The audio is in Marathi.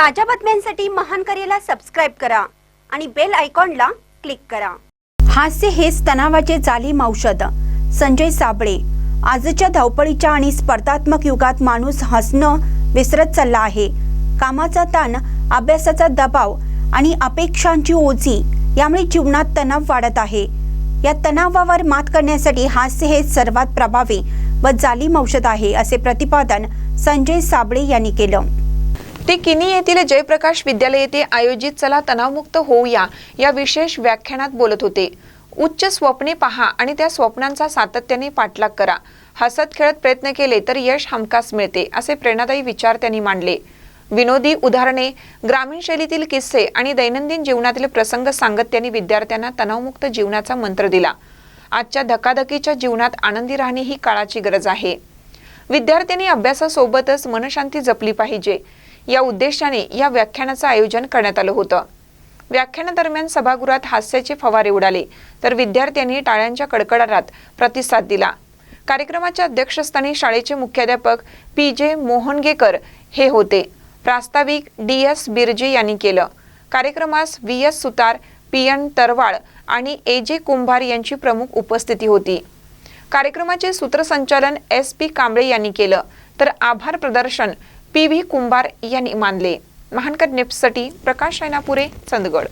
ताज्या बातम्यांसाठी महान करेला सबस्क्राईब करा आणि बेल आयकॉनला क्लिक करा. हास्य हेच तणावाचे जालीम औषध. संजय साबळे आजच्या धावपळीच्या आणि स्पर्धात्मक युगात माणूस हसणं विसरत चालला आहे. कामाचा ताण अभ्यासाचा दबाव आणि अपेक्षांची ओझी यामुळे जीवनात तणाव वाढत आहे. या तणावावर मात करण्यासाठी हास्य हे सर्वात प्रभावी व जालीम औषध आहे असे प्रतिपादन संजय साबळे यांनी केलं. ते किनी येथील जयप्रकाश विद्यालय येथे आयोजित चला तणावमुक्त होऊया या विशेष व्याख्यानात बोलत होते. उच्च स्वप्ने पहा आणि त्या स्वप्नांचा सातत्याने पाठलाग करा. हसत खेळत प्रयत्न केले तर यश हमखास मिळते असे प्रेरणादायी विचार त्यांनी मांडले. विनोदी उदाहरणे ग्रामीण शैलीतील किस्से आणि दैनंदिन जीवनातील प्रसंग सांगत त्यांनी विद्यार्थ्यांना तणावमुक्त जीवनाचा मंत्र दिला. आजच्या धकाधकीच्या जीवनात आनंदी राहणे ही काळाची गरज आहे. विद्यार्थ्यांनी अभ्यासासोबतच मनशांती जपली पाहिजे. या उद्देशाने या व्याख्यानाचं आयोजन करण्यात आलं होतं. व्याख्यानादरम्यान सभागृहात हास्याचे फवारे उडाले तर विद्यार्थ्यांनी टाळ्यांच्या कडकडाटात प्रतिसाद दिला. कार्यक्रमाच्या अध्यक्षस्थानी शाळेचे मुख्याध्यापक पी जे मोहनगेकर हे होते. प्रास्ताविक डी एस बिर्जे यांनी केलं. कार्यक्रमास V S Sutar P N Tarwal आणि ए जे कुंभार यांची प्रमुख उपस्थिती होती. कार्यक्रमाचे सूत्रसंचालन एस पी कांबळे यांनी केलं. तर आभार प्रदर्शन पी व्ही कुंभार यांनी मानले. महानकर नेप्ससाठी प्रकाश रायनापुरे चंदगड.